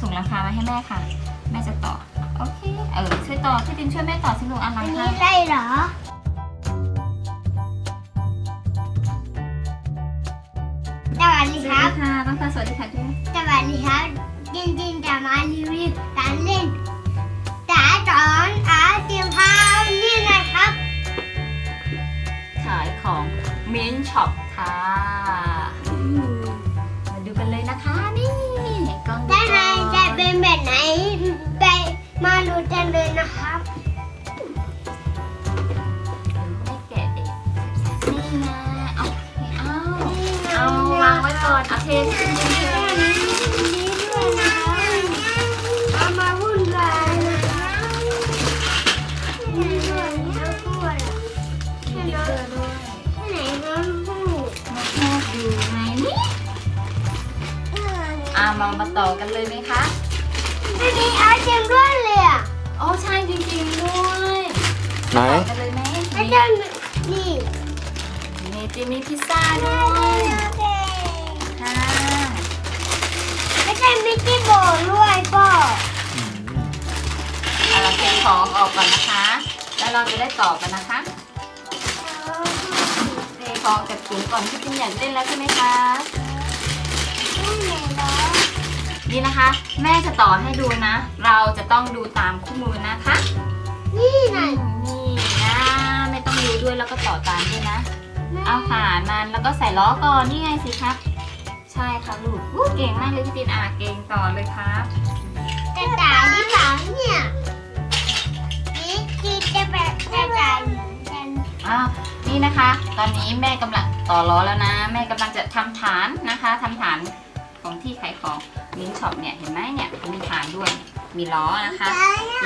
ส่งราคามาให้แม่ค่ะ แม่จะต่อ โอเค เออ ช่วยต่อพี่ตินช่วยแม่ต่อสิลูกอันหลัอังนค่ะนี้ได้เหรอ สวัสดีสควัรัสบดีค่ะต้องตาสวัสดีค่ะด้วย สวัสดีครับ จริงๆจะมารีวิวการเล่นจ๋าจอนอาเตรียมพาวนี่นะครับ ขายของมินช็อปค่ะ ไหนไปมาดูกันเลยนะครับไม่แกะเด็กนี่ไงเอาเอาเอาวางไว้ก่อนเอาเทขึ้นเฉยเอามาวุ่นวายนะครับนี่ด้วยแล้วด้วยๆมีติ๊กเกอร์ด้วยไหนน้องพูดนกแม่อยู่ไงนี่อ่ามามาต่อกันเลยไหมคะ ไม่มีอาเจมด้วยเลยอะอ๋อใช่จริงๆด้วยไหนต่อกันเลยไหมอามีจารย์นี่มีจิมมีพิซซ่าด้วยค่ะอาจารย์มิกกี้โบด้วยก็เอาเราเทของออกก่อนนะคะ แล้วเราจะได้ต่อกันนะคะเทของกับถุงก่อนที่จิมอยากเล่นแล้วใช่ไหมคะ นี่นะคะ แม่จะต่อให้ดูนะ เราจะต้องดูตามคู่มือนะคะนี่นี่ไงนะไม่ต้องดูด้วยแล้วก็ต่อตามด้วยนะ เอาหามันแล้วก็ใส่ล้อก่อนนี่ไงสิครับ ใช่ค่ะลูกอู้เก่งมากเลยพี่ตินอาเก่งต่อเลยครับจะจ่ายที่หลังเนี่ยนี่คือจะแบบจะจ่ายเหมือนกันอ้าวนี่นะคะ ตอนนี้แม่กำลังต่อล้อแล้วนะ แม่กำลังจะทำฐานนะคะทำฐาน ของที่ขายของมินช็อปเนี่ยเห็นไหมเนี่ยมีฐานด้วย มีล้อนะคะ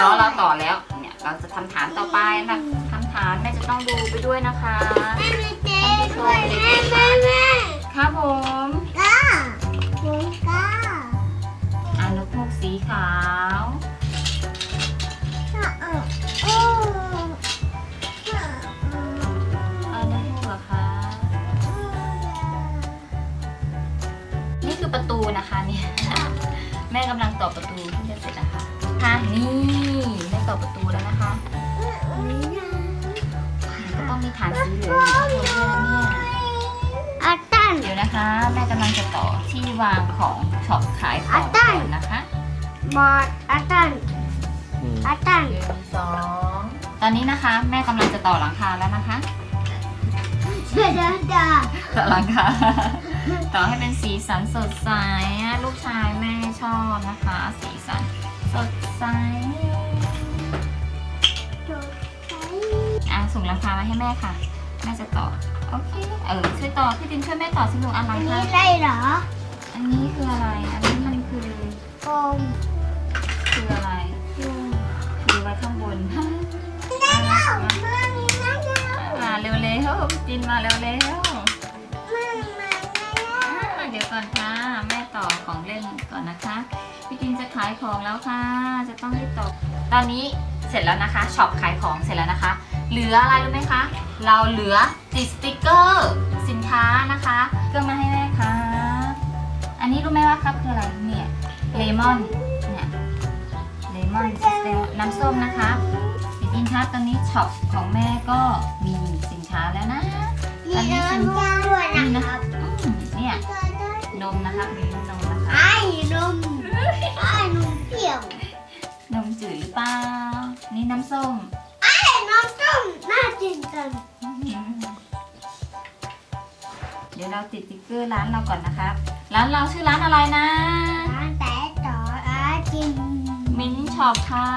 ล้อเราต่อแล้วเนี่ยเราจะทำฐานต่อไปนะทำฐานแม่จะต้องดูไปด้วยนะคะแม่มีเจ๊ด้วยแม่แม่แม่ครับผมก้าผมก้าอานกฮูกสีขาว แม่กำลังต่อประตูเพิ่งจะเสร็จนะคะค่ะนี่แม่ต่อประตูแล้วนะคะก็ต้องมีฐานสีเหลืองอยู่ข้างบนด้วยนะเนี่ยอาตันเดี๋ยวนะคะ แม่กำลังจะต่อที่วางของช็อปขายของอะได้ก่อนนะคะบอดอาตันอาตันหนึ่งสองตอนนี้นะคะ แม่กำลังจะต่อหลังคาแล้วนะคะ เดินเดินต่อหลังคา ต่อให้เป็นสีสันสดใสอะลูกชายแม่ชอบนะคะ สีสันสดใสอะส่งราคามาให้แม่ค่ะแม่จะต่อโอเคเออช่วยต่อพี่ตินช่วยแม่ต่อสิลูกอันหลัอังนค่ะนี้ได้เหรออันนี้คืออะไร อันนี้มันคือโฟมคืออะไรคือไว้ข้างบนได้แล้วมามีมาแล้วมาเร็วๆพี่ตินมาเร็วๆมามาอ่า เดี๋ยวก่อนค่ะ แม่ต่อของเล่นก่อนนะคะ พี่จินจะขายของแล้วค่ะ จะต้องรีบต่อตอนนี้เสร็จแล้วนะคะ ช็อปขายของเสร็จแล้วนะคะ เหลืออะไรรู้ไหมคะ เราเหลือติดสติกเกอร์สินค้านะคะก็มาให้แม่ค่ะ อันนี้รู้ไหมว่าครับคืออะไร เนี่ยเลมอน เนี่ยเลมอนน้ำส้มนะคะพี่จินคะตอนนี้ช็อปของแม่ก็มีสินค้าแล้วนะมีเดินด้วยนี่นะนะครับ นี่น้ำส้มไอ้น้ำส้มน่ากินจังเดี๋ยวเราติดสติ๊กเกอร์ร้านเราก่อนนะครับ ร้านเราชื่อร้านอะไรนะ ร้านแต่ต่ออาจิมมินช็อปค่ะ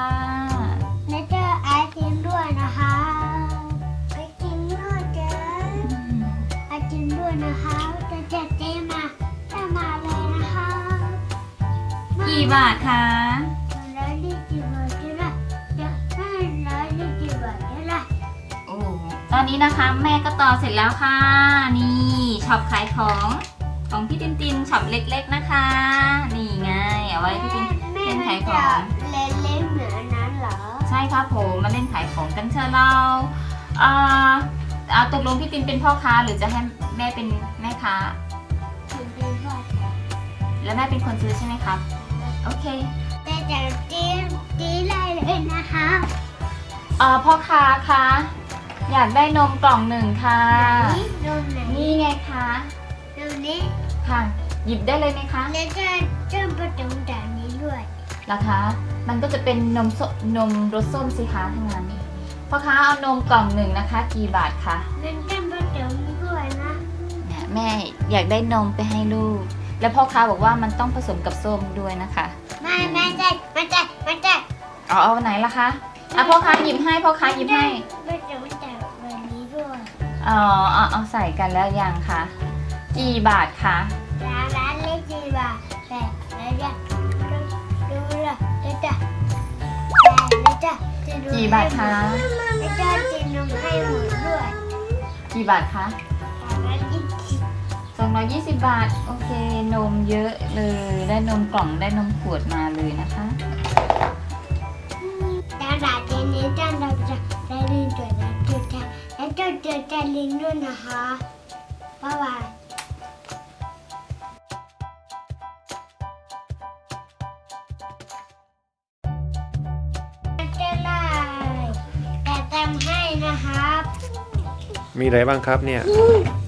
และเจออาจิมด้วยนะคะไอจิมด้วยเจออาจิมด้วยนะคะจะเจ็ดเจมาจะมาเลยนะคะ กี่บาทคะ ตอนนี้นะคะแม่ก็ต่อเสร็จแล้วค่ะ นี่ช็อปขายของของพี่ตินตินช็อปเล็ก ๆนะคะ นี่ไงเอาไว้พี่ตินแม่เป็นมันขายขจะองเล็กๆเหมือนอันนั้นเหรอ ใช่ครับผมมาเล่นขายของกันเชิญเราเอ่อเอาตกลงพี่ตินเป็นพ่อค้าหรือจะให้แม่เป็นแม่ค้าคุณเป็นพ่อแล้วแม่เป็นคนซื้อใช่ไหมครับแล้วโอเคแต่จะตีตีได้เลยนะคะเอ่อพ่อค้าคะ อยากได้นมกล่องหนึ่งค่ะ นี่ดูไหนนี่ไงคะดูนี้ค่ะ หยิบได้เลยไหมคะแล้วจะเชื่อมประตูจากนี้ด้วยราคามันก็จะเป็นนมสนมรสส้มสิคะทั้งนั้นพ่อค้าเอานมกล่องหนึ่งนะคะ กี่บาทคะมันเชื่อมประตูด้วยนะเนี่ยแม่อยากได้นมไปให้ลูก แล้วพ่อค้าบอกว่ามันต้องผสมกับส้มด้วยนะคะไม่ไม่ใช่ไม่ใช่ไม่ใช่เอาเอาไหนล่ะคะอะพ่อค้าหยิบให้พ่อค้าหยิบให้ประ อ๋อเอาเอาใส่กันแล้วยังคะกี่บาทคะร้านร้านเล็กจีบาแต่แล้วจะดูละแล้วจะแล้วจะจะดูกี่บาทคะแล้วจะกินนมให้หมดด้วย กี่บาทคะสองร้านยี่สิบบาท โอเคนมเยอะเลย ได้นมกล่องได้นมขวดมาเลยนะคะตลาดเย็นนี้จ้าเราจะได้ลิงตัวนั้นจุ เจอจะลิงด้วยนะคะบ๊ายบายจะไล่แต่ทำให้นะครับ มีอะไรบ้างครับเนี่ยเนี่ย